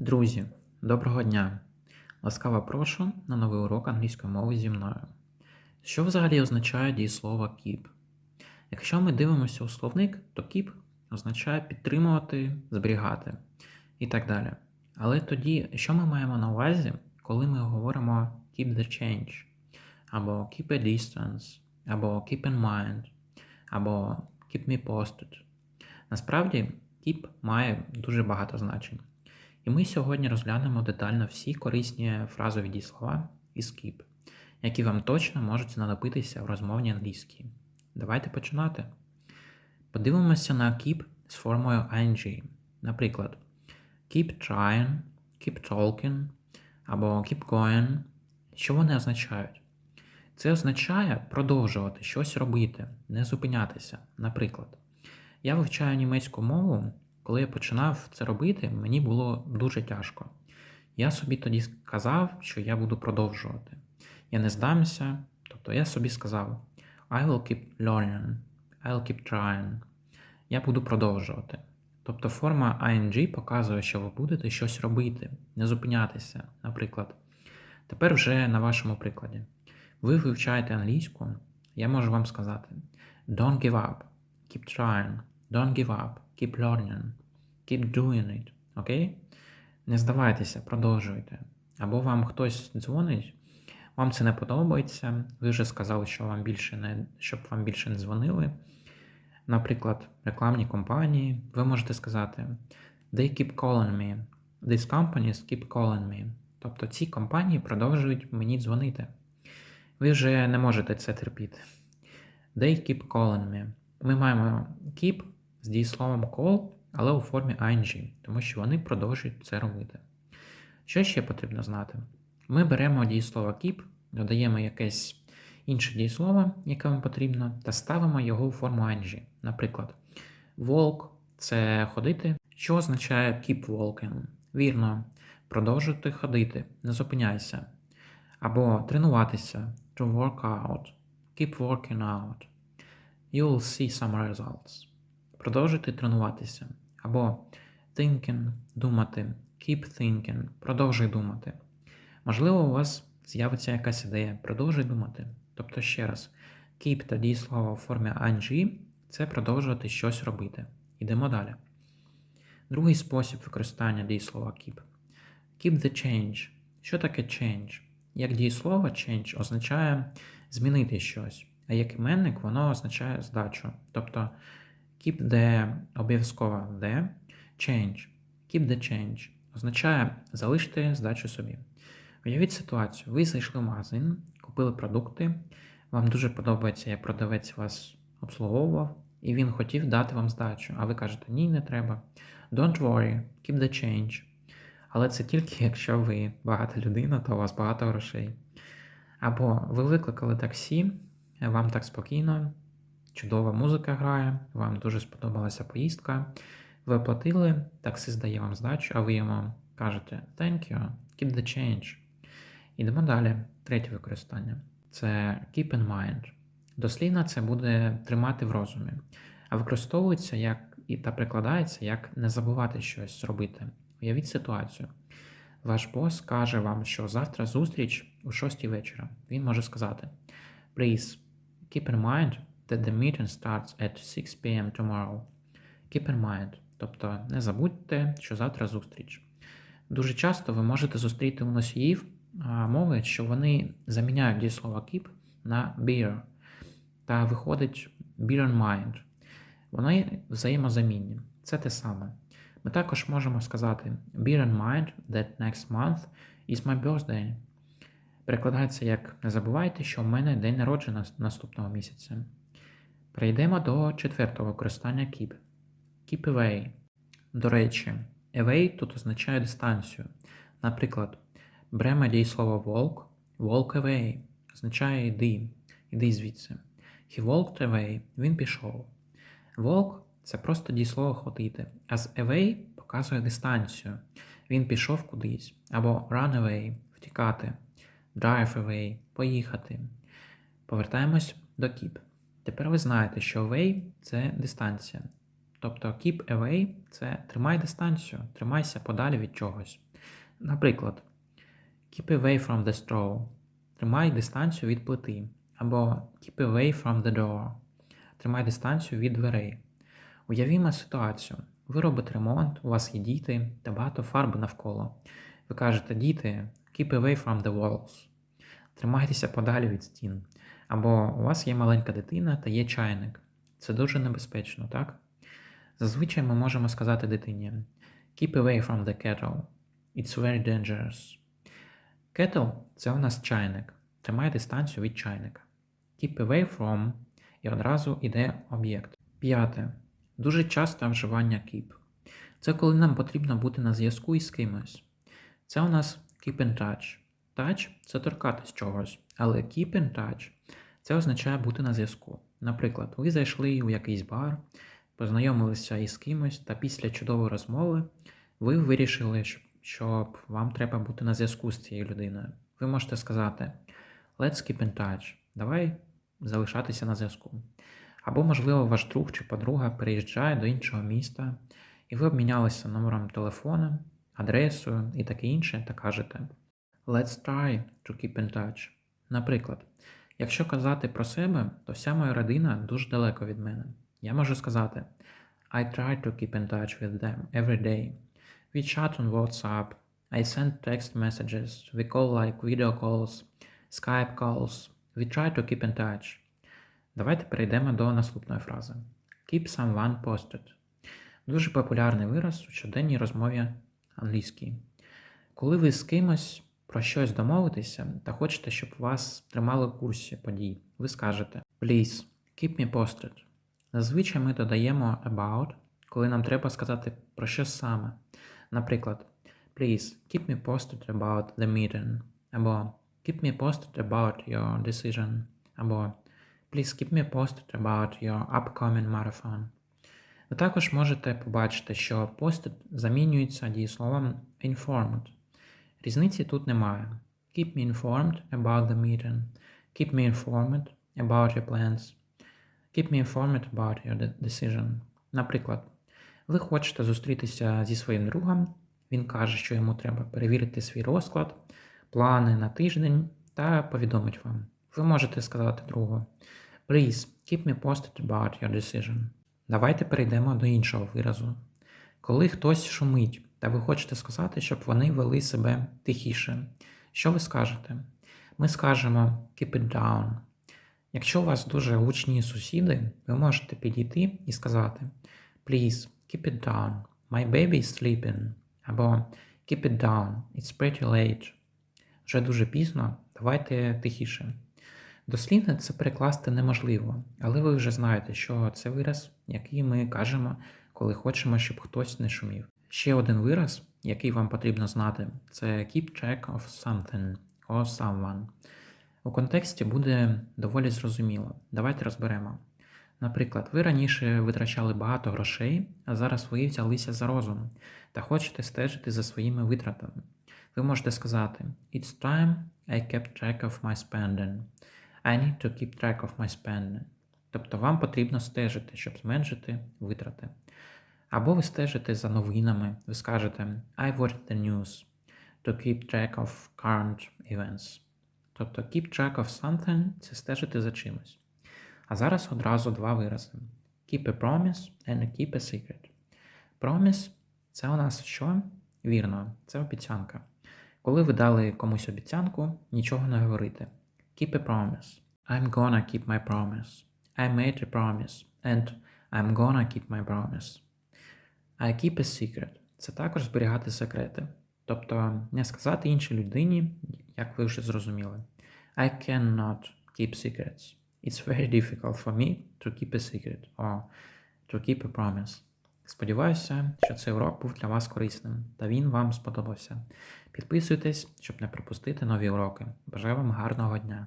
Друзі, доброго дня! Ласкаво прошу на новий урок англійської мови зі мною. Що взагалі означає дієслово keep? Якщо ми дивимося у словник, то keep означає підтримувати, зберігати і так далі. Але тоді, що ми маємо на увазі, коли ми говоримо keep the change, або keep a distance, або keep in mind, або keep me posted? Насправді, keep має дуже багато значень. І ми сьогодні розглянемо детально всі корисні фразові дієслова із keep, які вам точно можуть знадобитися в розмовній англійській. Давайте починати. Подивимося на keep з формою ing. Наприклад, keep trying, keep talking або keep going. Що вони означають? Це означає продовжувати щось робити, не зупинятися. Наприклад, я вивчаю німецьку мову. Коли я починав це робити, мені було дуже тяжко. Я собі тоді сказав, що я буду продовжувати. Я не здамся, тобто я собі сказав: I will keep learning, I'll keep trying. Я буду продовжувати. Тобто форма ING показує, що ви будете щось робити, не зупинятися. Наприклад, тепер вже на вашому прикладі. Ви вивчаєте англійську, я можу вам сказати: Don't give up, keep trying, don't give up, keep learning, keep doing it. Окей? Не здавайтеся, продовжуйте. Або вам хтось дзвонить, вам це не подобається, ви вже сказали, що вам більше не, щоб вам більше не дзвонили. Наприклад, рекламні компанії, ви можете сказати: They keep calling me. These companies keep calling me. Тобто ці компанії продовжують мені дзвонити. Ви вже не можете це терпіти. They keep calling me. Ми маємо keep з дієсловом call, але у формі ing, тому що вони продовжують це робити. Що ще потрібно знати? Ми беремо дієслово keep, додаємо якесь інше дієслово, яке вам потрібно, та ставимо його у форму ing. Наприклад, walk це ходити, що означає keep walking. Вірно, продовжувати ходити, не зупиняйся. Або тренуватися to work out, keep working out. You will see some results. Продовжуйте тренуватися. Або thinking думати, keep thinking, продовжуй думати. Можливо, у вас з'явиться якась ідея, продовжуй думати. Тобто, ще раз, keep та дієслово у формі ing це продовжувати щось робити. Йдемо далі. Другий спосіб використання дієслова keep. Keep the change. Що таке change? Як дієслово change означає змінити щось, а як іменник воно означає здачу. Тобто keep the обов'язково the change. Keep the change означає залишити здачу собі. Уявіть ситуацію, ви зайшли в магазин, купили продукти, вам дуже подобається, як продавець вас обслуговував, і він хотів дати вам здачу, а ви кажете, ні, не треба. Don't worry, keep the change. Але це тільки якщо ви багата людина, то у вас багато грошей. Або ви викликали таксі, вам так спокійно, чудова музика грає, вам дуже сподобалася поїздка. Ви оплатили, таксист дає вам здачу, а ви йому кажете Thank you, keep the change. Ідемо далі. Третє використання це keep in mind. Дослівно це буде тримати в розумі, а використовується як і та прикладається, як не забувати щось зробити. Уявіть ситуацію. Ваш бос каже вам, що завтра зустріч о 6 вечора. Він може сказати: Please, keep in mind that the meeting starts at 6 p.m. tomorrow. Keep in mind. Тобто не забудьте, що завтра зустріч. Дуже часто ви можете зустріти у носіїв мови, що вони заміняють дієслово keep на bear. Та виходить bear in mind. Вони взаємозамінні. Це те саме. Ми також можемо сказати Bear in mind that next month is my birthday. Перекладається як не забувайте, що в мене день народження наступного місяця. Перейдемо до четвертого використання keep. Keep away. До речі, away тут означає дистанцію. Наприклад, беремо дієслово walk, walk away означає йди, йди звідси. He walked away, він пішов. Walk це просто дієслово ходити, а з away показує дистанцію. Він пішов кудись. Або run away втікати, drive away поїхати. Повертаємось до keep. Тепер ви знаєте, що away це дистанція. Тобто keep away це тримай дистанцію, тримайся подалі від чогось. Наприклад, keep away from the straw. Тримай дистанцію від плити. Або keep away from the door. Тримай дистанцію від дверей. Уявімо ситуацію. Ви робите ремонт, у вас є діти та багато фарби навколо. Ви кажете, діти, keep away from the walls. Тримайтеся подалі від стін. Або у вас є маленька дитина та є чайник. Це дуже небезпечно, так? Зазвичай ми можемо сказати дитині Keep away from the kettle. It's very dangerous. Kettle – це у нас чайник. Тримай дистанцію від чайника. Keep away from і одразу йде об'єкт. П'яте. Дуже часте вживання keep. Це коли нам потрібно бути на зв'язку із кимось. Це у нас keep in touch. Touch – це торкатись чогось, але keep in touch – це означає бути на зв'язку. Наприклад, ви зайшли у якийсь бар, познайомилися із кимось, та після чудової розмови ви вирішили, що- вам треба бути на зв'язку з цією людиною. Ви можете сказати Let's keep in touch. Давай залишатися на зв'язку. Або, можливо, ваш друг чи подруга переїжджає до іншого міста, і ви обмінялися номером телефона, адресою і таке інше, та кажете Let's try to keep in touch. Наприклад, якщо казати про себе, то вся моя родина дуже далеко від мене. Я можу сказати I try to keep in touch with them every day. We chat on WhatsApp. I send text messages. We call like video calls, Skype calls. We try to keep in touch. Давайте перейдемо до наступної фрази. Keep someone posted. Дуже популярний вираз у щоденній розмові англійській. Коли ви з кимось про щось домовитеся та хочете, щоб вас тримали в курсі подій, ви скажете Please, keep me posted. Зазвичай ми додаємо about, коли нам треба сказати про що саме. Наприклад, Please, keep me posted about the meeting. Або Keep me posted about your decision. Або Please keep me posted about your upcoming marathon. Ви також можете побачити, що posted замінюється дієсловом informed. Різниці тут немає. Keep me informed about the meeting. Keep me informed about your plans. Keep me informed about your decision. Наприклад, ви хочете зустрітися зі своїм другом, він каже, що йому треба перевірити свій розклад, плани на тиждень та повідомить вам. Ви можете сказати другу Please keep me posted about your decision. Давайте перейдемо до іншого виразу. Коли хтось шумить, та ви хочете сказати, щоб вони вели себе тихіше. Що ви скажете? Ми скажемо keep it down. Якщо у вас дуже гучні сусіди, ви можете підійти і сказати Please keep it down. My baby is sleeping. Або Keep it down. It's pretty late. Вже дуже пізно, давайте тихіше. Дослівно це перекласти неможливо, але ви вже знаєте, що це вираз, який ми кажемо, коли хочемо, щоб хтось не шумів. Ще один вираз, який вам потрібно знати, це keep track of something or someone. У контексті буде доволі зрозуміло. Давайте розберемо. Наприклад, ви раніше витрачали багато грошей, а зараз ви взялися за розум та хочете стежити за своїми витратами. Ви можете сказати: It's time I kept track of my spending. I need to keep track of my spending. Тобто вам потрібно стежити, щоб зменшити витрати. Або ви стежите за новинами, ви скажете I watch the news to keep track of current events. Тобто keep track of something це стежити за чимось. А зараз одразу два вирази: keep a promise and keep a secret. Promise це у нас що? Вірно, це обіцянка. Коли ви дали комусь обіцянку, нічого не говорите. Keep a promise. I'm gonna keep my promise. I made a promise. And I'm gonna keep my promise. I keep a secret. Це також зберігати секрети. Тобто не сказати іншій людині, як ви вже зрозуміли. I cannot keep secrets. It's very difficult for me to keep a secret or to keep a promise. Сподіваюся, що цей урок був для вас корисним та він вам сподобався. Підписуйтесь, щоб не пропустити нові уроки. Бажаю вам гарного дня!